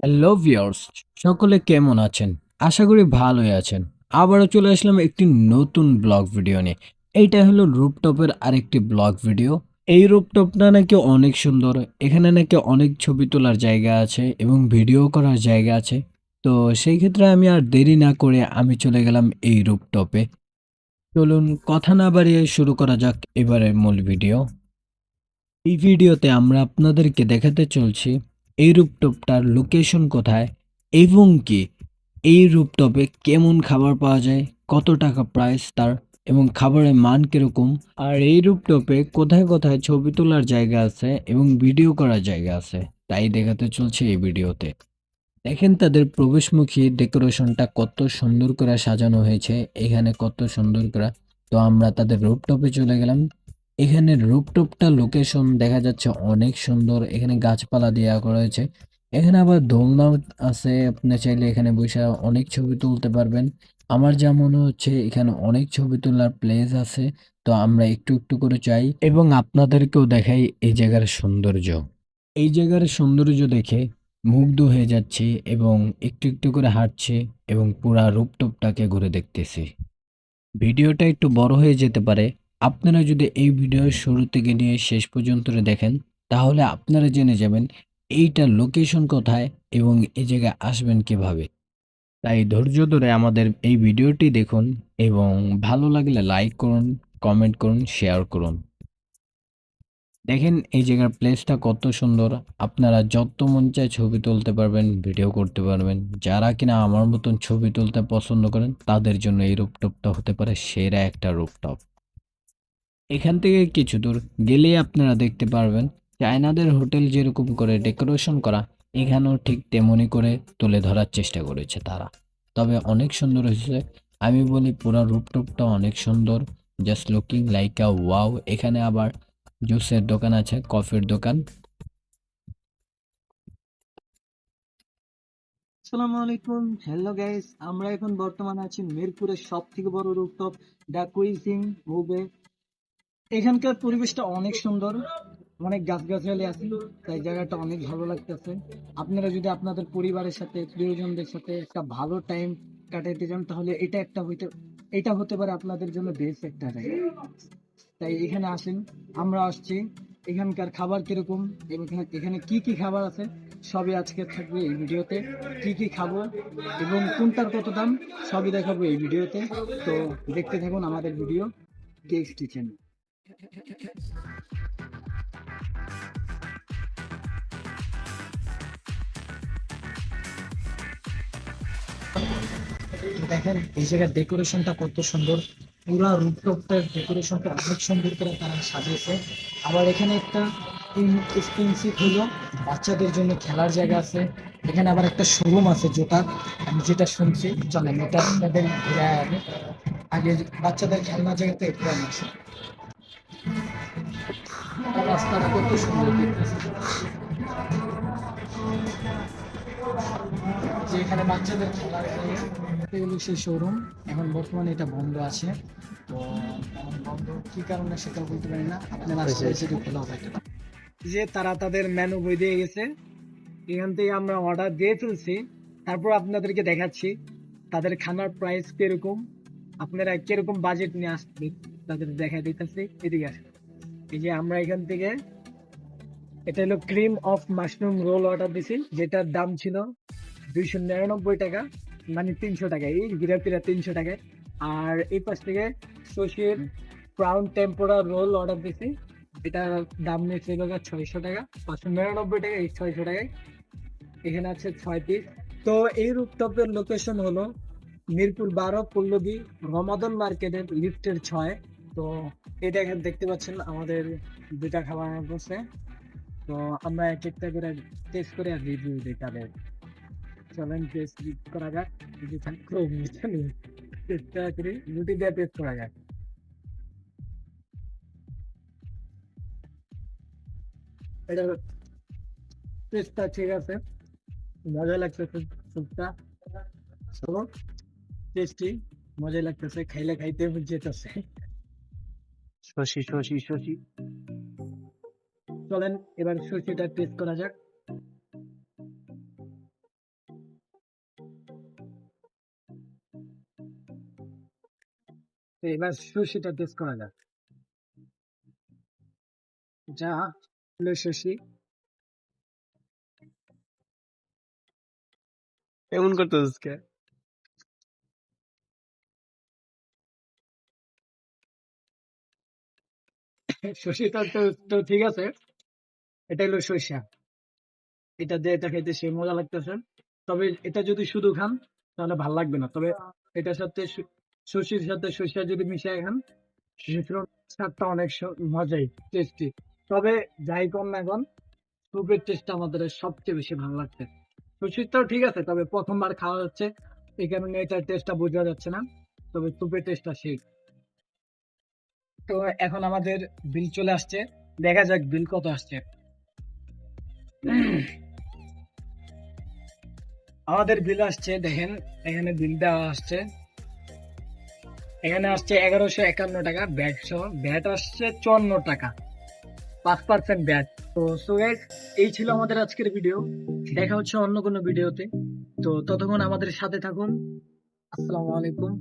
Hello viewers সকলে কেমন আছেন? আশা করি ভালোই আছেন। আবারও চলে আসলাম একটি নতুন ব্লগ ভিডিও নিয়ে। এইটা হলো রুপটপের আরেকটি ব্লগ ভিডিও। এই রুপটপটা নাকি অনেক সুন্দর। এখানে নাকি অনেক ছবি তোলার জায়গা আছে এবং ভিডিও করার জায়গা আছে। তো সেই ক্ষেত্রে আমি আর দেরি না করে আমি চলে গেলাম এই রুপটপে। চলুন কথা না বাড়িয়ে শুরু করা যাক এবারের মূল ভিডিও। এই ভিডিওতে আমরা আপনাদেরকে দেখাতে চলছি এই রুপটপটার লোকেশন কোথায় এবং কি এই রুপটপে কেমন খাবার পাওয়া যায়, কত টাকা প্রাইস তার এবং খাবারের মান কীরকম, আর এই রুপটপে কোথায় কোথায় ছবি তোলার জায়গা আছে এবং ভিডিও করার জায়গা আছে, তাই দেখাতে চলছে এই ভিডিওতে। দেখেন তাদের প্রবেশমুখী ডেকোরেশনটা কত সুন্দর করে সাজানো হয়েছে, এখানে কত সুন্দর করে। তো আমরা তাদের রুপটপে চলে গেলাম। এখানে রুপটপটা লোকেশন দেখা যাচ্ছে অনেক সুন্দর। এখানে গাছপালা দেওয়া রয়েছে এখানে আবার দোলনাও আছে, আপনি চাইলে এখানে বসে অনেক ছবি তুলতে পারবেন। আমার যা মনে হচ্ছে, এখানে অনেক ছবি তোলার প্লেস আছে, তো আমরা একটু একটু করে চাই এবং আপনাদেরকেও দেখাই এই জায়গার সৌন্দর্য। এই জায়গার সৌন্দর্য দেখে মুগ্ধ হয়ে যাচ্ছি এবং একটু একটু করে হাঁটছি এবং পুরা রূপটপটাকে ঘুরে দেখতেছি। ভিডিওটা একটু বড় হয়ে যেতে পারে আপনারা যদি এই ভিডিওর শুরু থেকে নিয়ে শেষ পর্যন্ত দেখেন, তাহলে আপনারা জেনে যাবেন এইটার লোকেশন কোথায় এবং এই জায়গায় আসবেন কীভাবে। তাই ধৈর্য ধরে আমাদের এই ভিডিওটি দেখুন এবং ভালো লাগলে লাইক করুন কমেন্ট করুন শেয়ার করুন। দেখেন এই জায়গার প্লেসটা কত সুন্দর। আপনারা যত মন চায় ছবি তুলতে পারবেন ভিডিও করতে পারবেন। যারা কিনা আমার মতন ছবি তুলতে পছন্দ করেন, তাদের জন্য এই রূপটপটা হতে পারে সেরা একটা রূপটপ। এখান থেকে কিছু দূর গেলেই আপনারা দেখতে পারবেন চায়নাদের হোটেল যেরকম করে ডেকোরেশন করা, এখানেও ঠিক তেমনই করে তুলে ধরার চেষ্টা করেছে তারা। তবে অনেক সুন্দর হয়েছে। আমি বলি পুরো রূপটপটা অনেক সুন্দর। Just looking like a wow এখানে আবার জুসের দোকান আছে, কফির দোকান। আসসালামু আলাইকুম। হ্যালো গাইস আমরা এখন বর্তমানে আছি মিরপুরের সব থেকে বড় রুফটপ দ্য কুইজিং মুভে এখানকার পরিবেশটা অনেক সুন্দর, অনেক গাছগাছালি আছে, তাই জায়গাটা অনেক ভালো লাগতেছে। আপনারা যদি আপনাদের পরিবারের সাথে, প্রিয়জনদের সাথে একটা ভালো টাইম কাটাইতে চান, তাহলে এটা একটা হইতে, এটা হতে পারে আপনাদের জন্য বেস্ট একটা জায়গা। তাই এখানে আসেন, আমরা আসছি, এখানকার খাবার কীরকম, এবং এখানে- এখানে কি কি খাবার আছে, সবই আজকে থাকবে এই ভিডিওতে। কি কি খাব, এবং কোনটার কত দাম, সবই দেখাবো এই ভিডিওতে। তো দেখতে থাকুন আমাদের ভিডিও কেক্স কিচেন দেখেন, এই জায়গার ডেকোরেশনটা কত সুন্দর। পুরা রুপটপটার ডেকোরেশনটা অনেক সুন্দর করে তারা সাজিয়েছে। আবার এখানে একটা এক্সপেন্সিভ হলো বাচ্চাদের জন্য খেলার জায়গা আছে। এখানে আবার একটা শোরুম আছে জুতার আমি যেটা শুনছি, চলেন, এটা আপনাদের ঘুরে আগে বাচ্চাদের খেলনার জায়গাতে আমি আসি। রাস্তাটা কত সুন্দর যে এখানে বাচ্চাদের খেলার হলো সেই শোরুম এখন বর্তমানে এটা বন্ধ আছে। তো বন্ধ কি কারণে সেটা বলতে পারি না। আপনারা আসলে সেটা খোলা হবে যে তারা তাদের মেনু বই দিয়ে গেছে এখান থেকে আমরা অর্ডার দিয়ে ফেলছি তারপর আপনাদেরকে দেখাচ্ছি তাদের খানার প্রাইস কীরকম আপনারা কীরকম বাজেট নিয়ে আসবেন তাদের দেখা দিতেছি। এদিকে আসেন। এই যে আমরা এখান থেকে, এটা হলো cream of mushroom roll order দিছি, যেটার দাম ছিল দুইশো নিরানব্বই টাকা মানে তিনশো টাকা এই বিরাটিরা তিনশো টাকায়। আর এই পাশ থেকে শশীর ব্রাউন টেম্পোরা রোল অর্ডার দিছি এটার দাম নিয়েছিল ছয়শো টাকা, পাঁচশো নিরানব্বই টাকা, এই ছয়শো টাকায়। এখানে আছে ছয় পিস তো এই রুপটপের লোকেশন হলো মিরপুর বারো, পল্লবী, রমাদন মার্কেটের লিফটের ছয়। তো এটা দেখতে পাচ্ছেন আমাদের দুটা খাবার বসে। তো আমরা এক একটা করে টেস্ট করে আর রিভিউ দিই তাদের। চলেন টেস্ট করা যাক। যদি বুঝছেন চেষ্টা করি রুটি দিয়ে টেস্ট করা যাক। এটা টেস্টটা ঠিক আছে। মজা লাগতেছে স্যুপটা চলো টেস্টি মজা লাগতেছে, খাইলে খাইতে যেতেছে। শশী শশী শশী। চলেন, এবার শশীটা টেস্ট করা যাক। এবার শশীটা টেস্ট করা যাক। যা হলো শশী। এমন করতো কে শশিটা তো তো ঠিক আছে। এটা হলো সরিষা এটা দিয়ে এটা খেতে সে মজা লাগতেছে। তবে এটা যদি শুধু খান তাহলে ভালো লাগবে না। তবে এটার সাথে স- সাথে সরিষা যদি মিশিয়ে খান সেটার স্বাদটা অনেক মজাই টেস্টি তবে যাই কোন না কোন স্যুপের টেস্টটা আমাদের সবচেয়ে বেশি ভালো লাগছে। শশিরটাও ঠিক আছে তবে প্রথমবার খাওয়া হচ্ছে এই কারণে এটার টেস্টটা বোঝা যাচ্ছে না। তবে স্যুপের টেস্টটা সেই। তো এখন আমাদের বিল চলে আসছে। দেখা যাক বিল কত আসছে। আমাদের বিল আসছে দেখেন এখানে বিল দেওয়া আসছে। এখানে আসছে এগারোশো একান্ন টাকা ব্যাট সহ। ব্যাট আসছে চুয়ান্ন টাকা। পাঁচ পার্সেন্ট ব্যাট। তো সো guys, এই ছিল আমাদের আজকের ভিডিও দেখা হচ্ছে অন্য কোনো ভিডিওতে তো ততক্ষণ আমাদের সাথে থাকুন। আসসালামু আলাইকুম।